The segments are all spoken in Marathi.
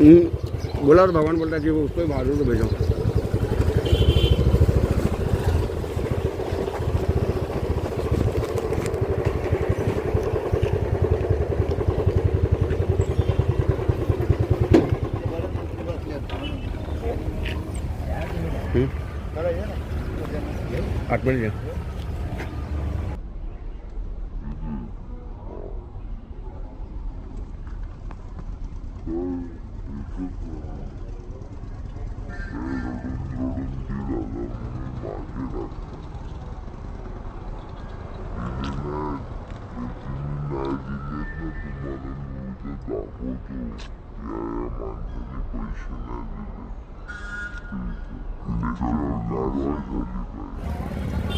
बोला और भगवान बोलता है कि वो उसको ही बहादुर को भेजो. आठ मिनट.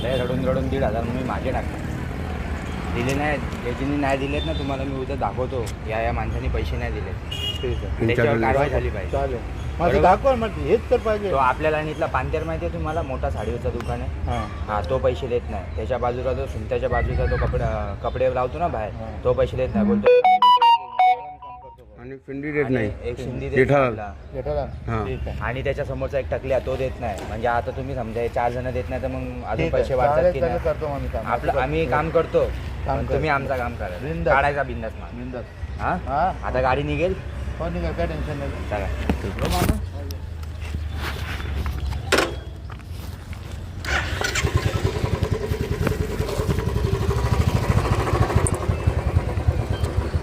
लय रडून रडून दीड हजार मी मागे टाकले. दिले नाही लेजीनी नाही दिलेत ना तुम्हाला मी उद्या दाखवतो. या या माणसाने पैसे नाही दिले ठीक आहे. त्याच्यावर कारवाई झाली पाहिजे. चालेल. माझं बरोबर. दाखवा मग हेच तर पाहिजे. तो आपल्याला आणि इथला पांतेर माहिती आहे तुम्हाला? मोठा साडीचा दुकान आहे. हां. हा तो पैसे देत नाही. त्याच्या बाजूला जो सुनत्याच्या बाजूचा तो कपडे कपडे लावतो ना बाहेर. तो पैसे देत नाही. बोलतो आणि फिंडी देत आणि नाही. एक शिंदी देत जेठालाल. नाही आपला. जेठालाल. हां. ठीक आहे. आणि त्याच्या समोरचा एक टकल्या तो देत नाही. म्हणजे आता तुम्ही समजा हे चार जण देत नाही तर मग अजून ठीक आहे. पैसे वाढतात चालेल, की चालेल, नाही? करतो मग मी काम. आपलं आम्ही काम करतो. काम. तुम्ही आमचं काम करा. बिनधास्त. काढायचा बिंदास माल बिनधास्त. हा? हा? आता गाडी निघेल? हो निघा काय टेन्शन नाही. चला.